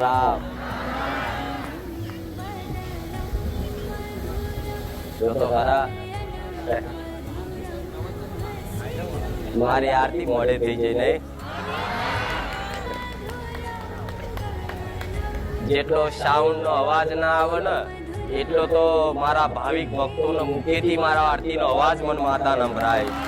રામ જો ખરા. મારી આરતી મોડે થઈ જઈ નહીં. જેટલો સાઉન્ડ નો અવાજ ના આવે ને, એટલો તો મારા ભાવિક ભક્તોને મુખેથી મારા આરતી નો અવાજ મન માતા નંભરાય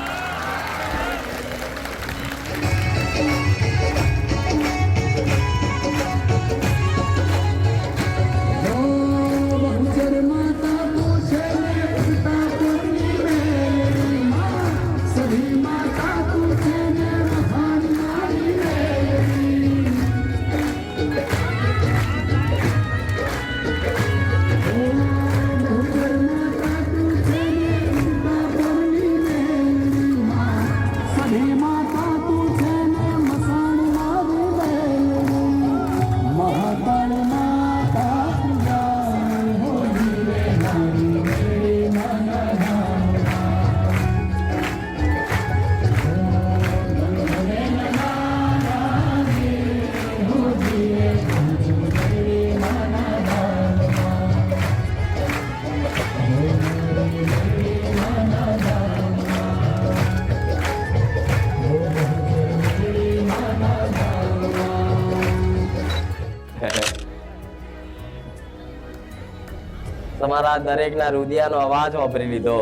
તમારા દરેકના રુદિયાનો અવાજ વાપરી લીધો.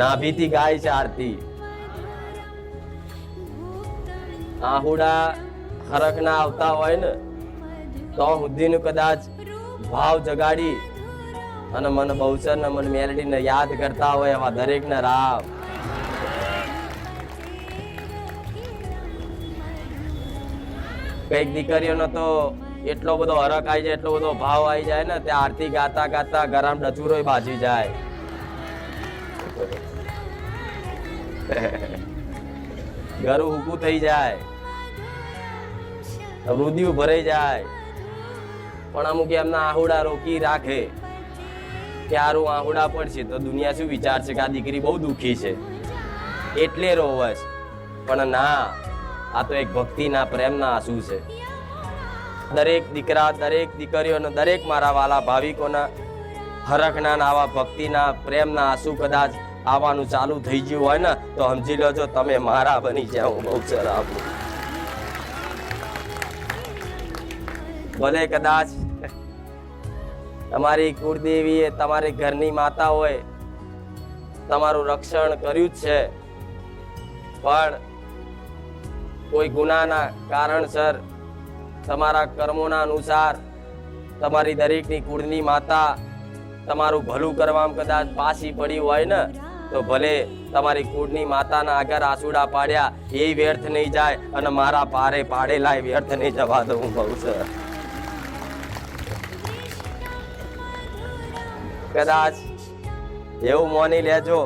નાભીથી ગાય છે આરતી. આહુડા હરખના આવતા હોય ને, તો હુદ્દીનું કદાચ ભાવ જગાડી અને મને બહુચર ને મને મેલડીને યાદ કરતા હોય એવા દરેકને રાવ કંઈક દીકરીઓનો તો એટલો બધો હરક આવી જાય, એટલો બધો ભાવ આવી જાય ને, ત્યાં આરતી ગાતા ગાતા ગરમ ડચુરો બાજી જાય. ગરું હુકું થઈ જાય. રુદિયું ભરાઈ જાય. પણ અમુક એમના આહુડા રોકી રાખે. કે હારું આહુડા પડશે તો દુનિયા શું વિચારશે કે આ દીકરી બહુ દુઃખી છે. એટલે રોવશ પણ ના, આ તો એક ભક્તિના પ્રેમના આંસુ છે. દરેક દીકરા, દરેક દીકરીઓનો દરેક મારા વાલા ભાવિકોના, હરખના આવા ભક્તિના, પ્રેમના આંસુ કદાચ આવવાનું ચાલુ થઈ ગયું હોય ને, તો સમજી લો તમે મારા બની હું બહુ સર ભલે કદાચ તમારી કુળદેવીએ તમારી ઘરની માતા હોય તમારું રક્ષણ કર્યું જ છે, પણ કોઈ ગુનાના કારણસર તમારા કર્મોના અનુસાર તમારી દરેકની કુળની માતા તમારું ભલું કરવામાં કદાચ પાછી પડી હોય ને, તો ભલે તમારી કુળની માતાના આગળ આસુડા પાડ્યા, એ વ્યર્થ નહીં જાય અને મારા પારે પાડેલા વ્યર્થ નહીં જવા દઉં હું બહુ સર. કદાચ એવું માની લેજો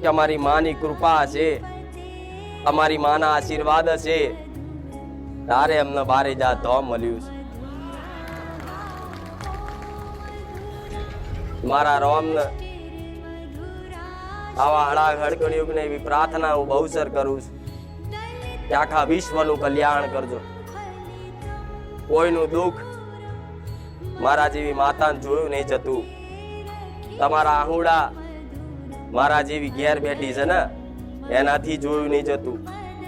કે અમારી માની કૃપા હશે, અમારી માના આશીર્વાદ હશે તારે અમને બારે જા, તો મળ્યું છે. મારા રોમ આવા હળા હડકડિયુગ ને એવી પ્રાર્થના હું બહુસર કરું છું કે આખા વિશ્વનું કલ્યાણ કરજો. કોઈનું દુઃખ મારા જેવી માતાને જોયું નહીં જતું. તમારા આહુડા મારા જેવી ઘેર બેઠી છે ને, એનાથી જોયું નહીં જતું.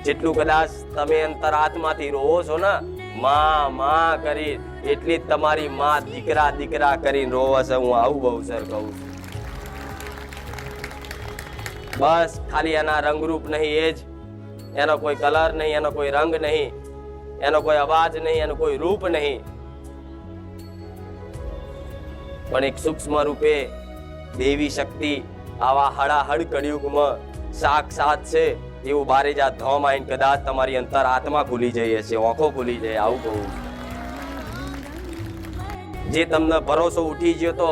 જેટલું કદાચ તમે અંતરાત્માથી રોવો છો ને, માં માં કરી એટલી જ તમારી માં દીકરા દીકરા કરીને રોવે છે. હું આવું બહુ સર કહું છું. બસ, ખાલી એના રંગરૂપ નહીં, એ જ. એનો કોઈ કલર નહીં, એનો કોઈ રંગ નહીં, એનો કોઈ અવાજ નહીં, એનો કોઈ રૂપ નહીં. પણ એક સૂક્ષ્મ રૂપે દેવી શક્તિ આવા હળાહળ કળિયુગમાં સાક્ષાત છે. એવું બારે જા ધોમ આઈને કદાચ તમારી અંતર આત્મા ખુલી જઈ હશે આંખો ખુલી જાય આવું કહું જે તમને ભરોસો ઉઠી ગયો તો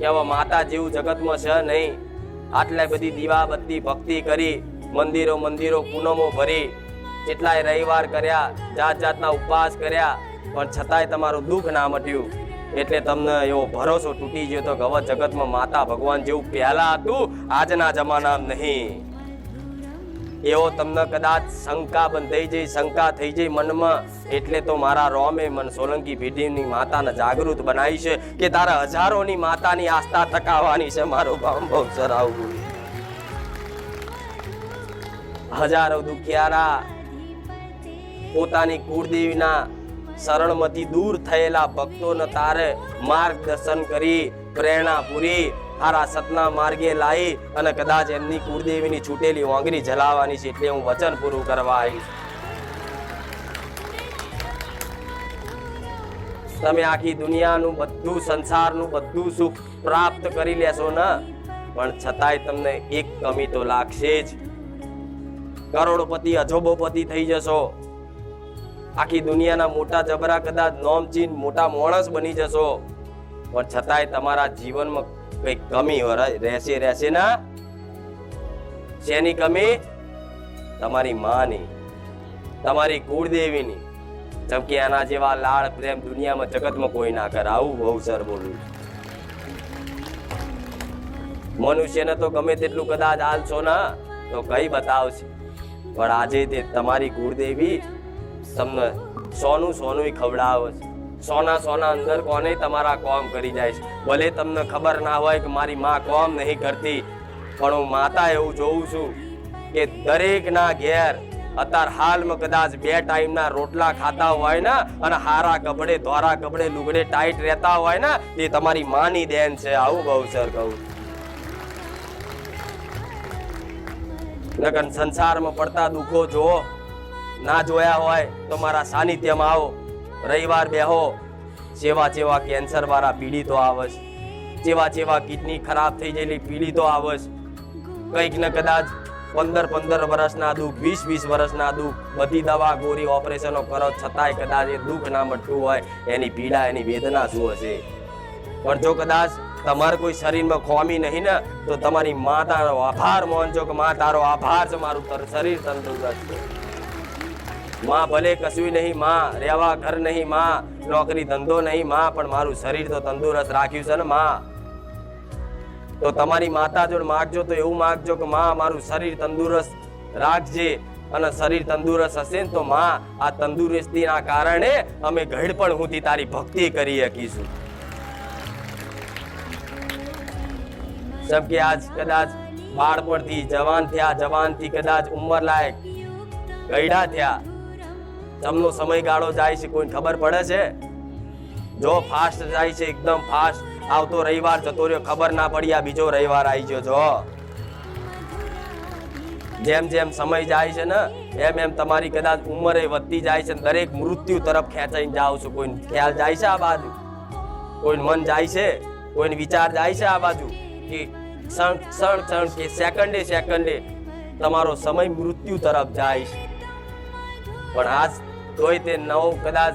એવા માતા જેવું જગતમાં છે નહીં. આટલા બધી દીવા બત્તી ભક્તિ કરી, મંદિરો મંદિરો પૂનમો ભરી, કેટલાય રવિવાર કર્યા, જાત જાતના ઉપવાસ કર્યા, પણ છતાંય તમારું દુઃખ ના મટ્યું. એટલે તમને એવો ભરોસો તૂટી ગયો તો કે હવે જગતમાં માતા ભગવાન જેવું પહેલા હતું, આજના જમાનામાં નહીં. એવો તમને કદાચ શંકા બંધાઈ જઈ, શંકા થઈ જઈ મનમાં. એટલે તો મારા રોમે મન સોલંકી ભીડીની માતાને જાગૃત બનાવી છે કે તારા હજારોની માતાની આસ્થા ટકાવવાની છે મારો ભાવ બહુ સરાવું હજારો દુખિયારા પોતાની કુળદેવીના શરણમાંથી દૂર થયેલા ભક્તોને તારે માર્ગદર્શન કરી, પ્રેરણા પૂરી હારા સતના માર્ગે લાવી અને કદાચ એમની કુળદેવીની છૂટેલી ઓંગરી જલાવવાની છે એટલે હું વચન પૂરું કરવા આવીશ. તમે આખી દુનિયાનું બધું સંસારનું બધું સુખ પ્રાપ્ત કરી લેશો ને, પણ છતાંય તમને એક કમી તો લાગશે જ. કરોડપતિ, અજોબોપતિ થઈ જશો. આખી દુનિયાના મોટા જબરા કદાચ નોમચીન મોટા માણસ બની જશો. પણ છતાંય તમારા જીવનમાં કઈ કમી રહેશે રહેશે ના. શેની કમી? તમારી માની. તમારી કુળદેવીની. જેમ કે આના જેવા લાળ પ્રેમ દુનિયામાં જગતમાં કોઈ ના કરે. આવું બહુ સર બોલું મનુષ્યને તો ગમે તેટલું કદાચ હાલશો ના, તો કઈ બતાવશે. પણ આજે તે તમારી કુળદેવી તમને સોનું સોનું ખવડાવે છે સોના સોના અંદર કોને તમારા કોમ કરી જાય છે? ભલે તમને ખબર ના હોય કે મારી માં કોમ નહીં કરતી, પણ હું માતા એવું જોઉં છું કે દરેકના ઘેર અત્યાર હાલમાં કદાચ બે ટાઈમના રોટલા ખાતા હોય ને, અને હારા કપડે, ધોરા કપડે, લુગડે ટાઈટ રહેતા હોય ને, તે તમારી માની દેન છે. આવું બહુ સર, કહું. લગન સંસારમાં પડતા દુઃખો જો ના જોયા હોય તો મારા સાનિધ્યમાં આવો. રવિવાર બેહો. જેવા જેવા કેન્સર વાળા પીડિતો આવે છે જેવા જેવા કિડની ખરાબ થઈ ગયેલી પીડિતો આવે છે કંઈક ને કદાચ પંદર પંદર વર્ષના દુઃખ, વીસ વીસ વર્ષના દુઃખ, બધી દવા ગોરી ઓપરેશનો કરો, છતાંય કદાચ એ દુઃખ ના મટતું હોય, એની પીડા, એની વેદના શું હશે? પણ જો કદાચ તમારે કોઈ શરીરમાં ખોમી નહીં ને, તો તમારી માતાનો આભાર માનજો કે મા તારો આભાર છે, મારું શરીર તંદુરસ્ત છે. માં ભલે કશું નહીં, માં રહેવા ઘર નહીં, માં નોકરી ધંધો નહીં, માં પણ મારું શરીર તો તંદુરસ્ત રાખ્યું છે ને, માં. તો તમારી માતા જોડે માગજો તો એવું માગજો કે માં, મારું શરીર તંદુરસ્ત રાખજે અને શરીર તંદુરસ્ત હશે ને તો માં આ તંદુરસ્તીના કારણે અમે ઘડપણ હુંથી તારી ભક્તિ કરી શકીશું. જેમ આજ કદાચ બાળપણથી જવાન થયા, જવાનથી કદાચ ઉંમર લાયક ગયડા થયા તમનો સમયગાળો જાય છે કોઈ ખબર પડે છે? જો ફાસ્ટ જાય છે, એકદમ ફાસ્ટ આવતો રવિવાર જતો રહ્યો, ખબર ના પડી આ બીજો રવિવાર આવી ગયો જો જેમ જેમ સમય જાય છે ને, એમ એમ તમારી કદાચ ઉંમરે વધતી જાય છે દરેક મૃત્યુ તરફ ખેંચાઈને જાઓ છો કોઈ ખ્યાલ જાય છે આ બાજુ? કોઈ મન જાય છે? કોઈ વિચાર જાય છે આ બાજુ? કે ક્ષણ ક્ષણ ક્ષણ કે સેકન્ડે સેકન્ડે તમારો સમય મૃત્યુ તરફ જાય છે. પણ આજ તોય તે નવો કદાચ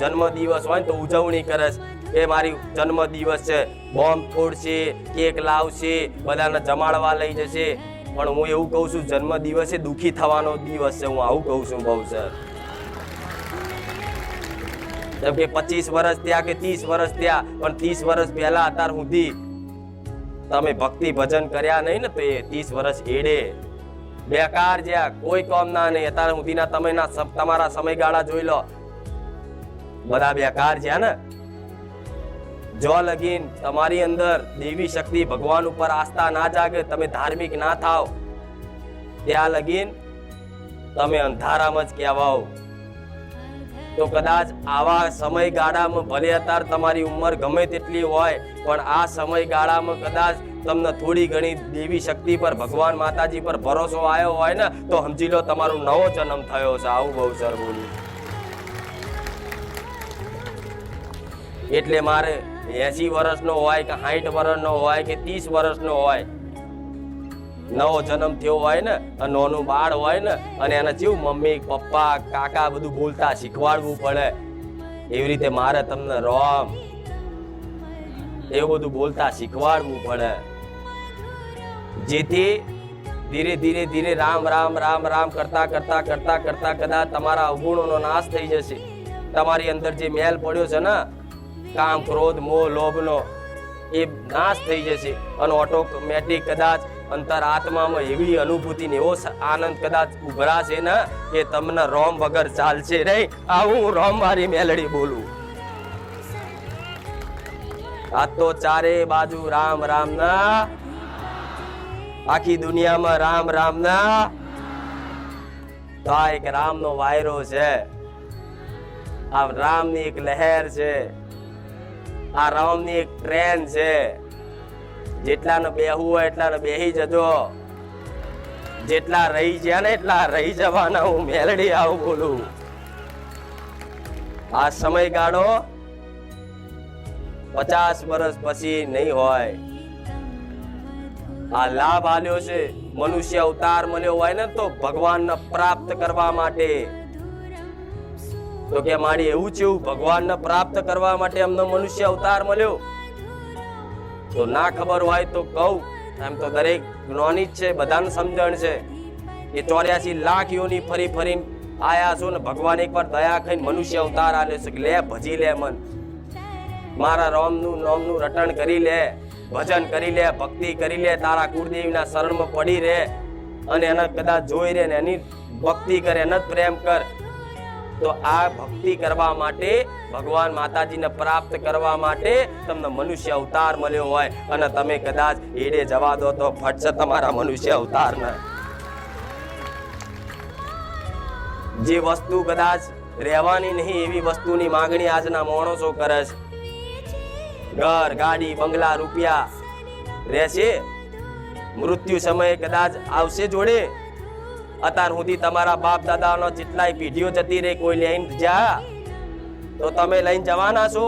જન્મદિવસ હોય તો ઉજવણી કરે છે. એ મારી જન્મદિવસ છે, બોમ્બ ફોડશે કેક લાવશે, બધાને જમાડવા લઈ જશે. પણ હું એવું કહું છું, જન્મદિવસે દુઃખી દુખી થવાનો દિવસ છે, હું આવું કહું છું બહુ, સર. જેમ કે પચીસ વર્ષ થયા કે ત્રીસ વર્ષ થયા, પણ ત્રીસ વર્ષ પહેલા અત્યાર સુધી તમે ભક્તિ ભજન કર્યા નહીં ને તો એ ત્રીસ વર્ષ એડે. બેકાર જ્યાં કોઈ કામ ના નહીં. અત્યારે સુધીના તમે ના તમારા સમયગાળા જોઈ લો. બધા બેકાર જ્યાં ને? જો લગીન તમારી અંદર દેવી શક્તિ ભગવાન ઉપર આસ્થા ના જાગે, તમે ધાર્મિક ના થાવ, ત્યાં લગીન તમે અંધારામાં જ કહેવાઓ. તો કદાચ આવા સમયગાળામાં ભલે અત્યારે તમારી ઉંમર ગમે તેટલી હોય, પણ આ સમયગાળામાં કદાચ તમને થોડી ઘણી દેવી શક્તિ પર, ભગવાન માતાજી પર ભરોસો આવ્યો હોય ને, તો સમજી લો તમારો નવો જન્મ થયો છે. આવું બહુ સર એટલે મારે એસી વર્ષનો હોય કે સાઠ વર્ષનો હોય કે ત્રીસ વર્ષનો હોય, નવો જન્મ થયો હોય ને નાનું બાળ હોય ને, અને એને જીવ મમ્મી, પપ્પા, કાકા બધું બોલતા શીખવાડવું પડે. એવી રીતે મારે તમને રોમ, એવું બધું બોલતા શીખવાડવું પડે. જેથી ધીરે ધીરે ધીરે રામ રામ રામ રામ કરતા કરતા કરતા કરતા કદાચ તમારા અવગુણોનો નાશ થઈ જશે. તમારી અંદર જે મેલ પડ્યો છે ને, કામ, ક્રોધ, મોહ, લોભનો, એ નાશ થઈ જશે. અને ઓટોમેટિક કદાચ અંતર આત્મામાં એવી અનુભૂતિ ને એવો આનંદ કદાચ ઉભરાશે ને, કે તમને રોમ વગર ચાલશે નહીં. આવું હું રોમ મારી મેલડી બોલું. આ તો ચારે બાજુ રામ રામ ના આખી દુનિયામાં રામ રામ ના તો આ એક રામનો વાયરો છે. આ રામની એક લહેર છે. આ રામની એક ટ્રેન છે. જેટલાને બેહવું હોય એટલાને બેહી જજો. જેટલા રહી ગયા ને એટલા રહી જવાના હું મેલડી આવું બોલું. આ સમયગાળો પચાસ વર્ષ પછી નહીં હોય. આ લાભ આલ્યો છે. મનુષ્ય અવતાર મળ્યો હોય ને તો ભગવાનને પ્રાપ્ત કરવા માટે. તો કે મારી એવું છે એવું ભગવાનને પ્રાપ્ત કરવા માટે અમને મનુષ્ય અવતાર મળ્યો? તો ના ખબર હોય તો કહું. એમ તો દરેક જ્ઞાની જ છે, બધાને સમજણ છે. એ ચોર્યાસી લાખ યોની ફરી ફરીને આયા છો ને ભગવાન એકવાર દયા ખાઈને મનુષ્ય અવતાર આલ્યો છે લે ભજી લે મન. મારા રોમનું, નામનું રટણ કરી લે. ભજન કરી લે, ભક્તિ કરી લે, તારા કુળદેવીના શરણમાં પડી રહે અને એને કદાચ જોઈ રહે ને એની ભક્તિ કરે, એને જ પ્રેમ કર. તો આ ભક્તિ કરવા માટે ભગવાન માતાજીને પ્રાપ્ત કરવા માટે તમને મનુષ્ય અવતાર મળ્યો હોય અને તમે કદાચ એડે જવા દો તો ફટશે તમારા મનુષ્ય અવતારને. જે વસ્તુ કદાચ રહેવાની નહીં એવી વસ્તુની માંગણી આજના માણસો કરે છે. ઘર, ગાડી, બંગલા, રૂપિયા રહેશે. મૃત્યુ સમયે કદાચ આવશે જોડે. અત્યાર સુધી તમારા બાપ દાદાનો જેટલાય પેઢીઓ જતી રહી કોઈ લઈને જા તો તમે લઈને જવાના છો.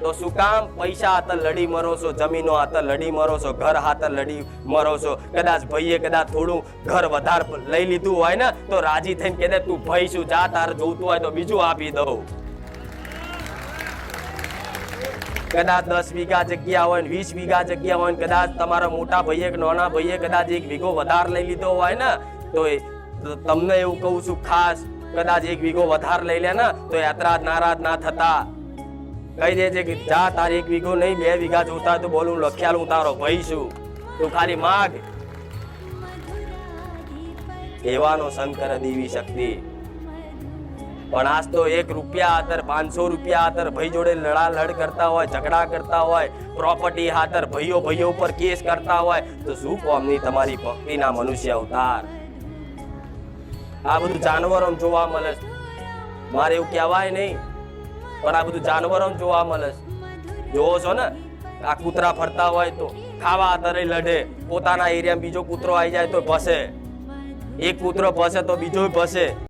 તો શું કામ? પૈસા હાથે લડી મરો છો, જમીનો હાથે લડી મરો છો, ઘર હાથે લડી મરો છો. કદાચ ભાઈએ કદાચ થોડું ઘર વધારે લઈ લીધું હોય ને, તો રાજી થઈને કહે, તું ભાઈ શું જા, તારે જોતું હોય તો બીજું આપી દઉં. કદાચ દસ વીઘા જગ્યા હોય ને વીસ વીઘા જગ્યા હોય ને કદાચ તમારા મોટા ભાઈએ કે નાના ભાઈએ કદાચ એક વીઘો વધારે લઈ લીધો હોય ને તો તમને એવું કહું છું ખાસ કદાચ એક વીઘો વધારે લઈ લે ને તો યાત્રા નારાજ ના થતા. કહી દેજે કે જા તારે એક વીઘો નહીં બે વીઘા જોતા તો બોલું લખ્યાલ હું તારો ભાઈ છું. તું ખાલી માગ. એવાનો શંકર દેવી શક્તિ. પણ આજ તો એક રૂપિયા આતર પાંચસો રૂપિયા હાતર ભાઈ જોડે લડા લડ કરતા હોય, ઝઘડા કરતા હોય પ્રોપર્ટી હાતર ભાઈઓ ભાઈઓ ઉપર કેસ કરતા હોય, તો શું કોમની તમારી ભક્તિના મનુષ્ય અવતાર આ બધું જાનવરો જોવા મળે. મારે એવું કહેવાય નહીં, પણ આ બધું જાનવરો જોવા મળે. જોવો છો ને, આ કૂતરા ફરતા હોય તો ખાવા આતરે લડે, પોતાના એરિયામાં બીજો કૂતરો આવી જાય તો ભસે એક કૂતરો ભસે તો બીજો ભસે